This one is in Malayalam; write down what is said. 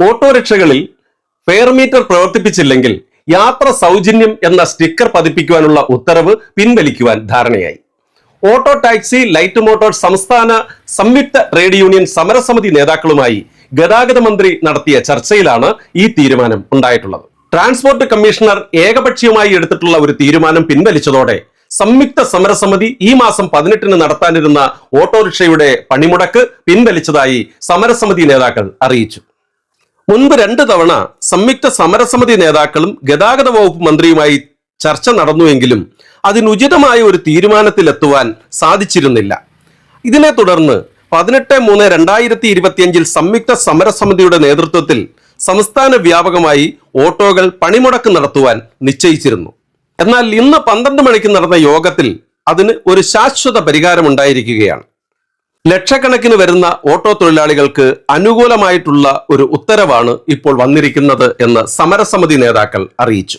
ഓട്ടോറിക്ഷകളിൽ ഫെയർ മീറ്റർ പ്രവർത്തിപ്പിച്ചില്ലെങ്കിൽ യാത്ര സൗജന്യം എന്ന സ്റ്റിക്കർ പതിപ്പിക്കുവാനുള്ള ഉത്തരവ് പിൻവലിക്കുവാൻ ധാരണയായി. ഓട്ടോ ടാക്സി ലൈറ്റ് മോട്ടോർ സംസ്ഥാന സംയുക്ത ട്രേഡ് യൂണിയൻ സമരസമിതി നേതാക്കളുമായി ഗതാഗത മന്ത്രി നടത്തിയ ചർച്ചയിലാണ് ഈ തീരുമാനം ഉണ്ടായിട്ടുള്ളത്. ട്രാൻസ്പോർട്ട് കമ്മീഷണർ ഏകപക്ഷീയമായി എടുത്തിട്ടുള്ള ഒരു തീരുമാനം പിൻവലിച്ചതോടെ സംയുക്ത സമരസമിതി ഈ മാസം പതിനെട്ടിന് നടത്താനിരുന്ന ഓട്ടോറിക്ഷയുടെ പണിമുടക്ക് പിൻവലിച്ചതായി സമരസമിതി നേതാക്കൾ അറിയിച്ചു. മുൻപ് രണ്ട് തവണ സംയുക്ത സമരസമിതി നേതാക്കളും ഗതാഗത വകുപ്പ് മന്ത്രിയുമായി ചർച്ച നടന്നുവെങ്കിലും അതിനുചിതമായ ഒരു തീരുമാനത്തിലെത്തുവാൻ സാധിച്ചിരുന്നില്ല. ഇതിനെ തുടർന്ന് പതിനെട്ട് മൂന്ന് രണ്ടായിരത്തി ഇരുപത്തിയഞ്ചിൽ സംയുക്ത സമരസമിതിയുടെ നേതൃത്വത്തിൽ സംസ്ഥാന വ്യാപകമായി ഓട്ടോകൾ പണിമുടക്ക് നടത്തുവാൻ നിശ്ചയിച്ചിരുന്നു. എന്നാൽ ഇന്ന് പന്ത്രണ്ട് മണിക്ക് നടന്ന യോഗത്തിൽ അതിന് ഒരു ശാശ്വത പരിഹാരമുണ്ടായിരിക്കുകയാണ്. ലക്ഷക്കണക്കിന് വരുന്ന ഓട്ടോ തൊഴിലാളികൾക്ക് അനുകൂലമായിട്ടുള്ള ഒരു ഉത്തരവാണ് ഇപ്പോൾ വന്നിരിക്കുന്നത് എന്ന് സമരസമിതി നേതാക്കൾ അറിയിച്ചു.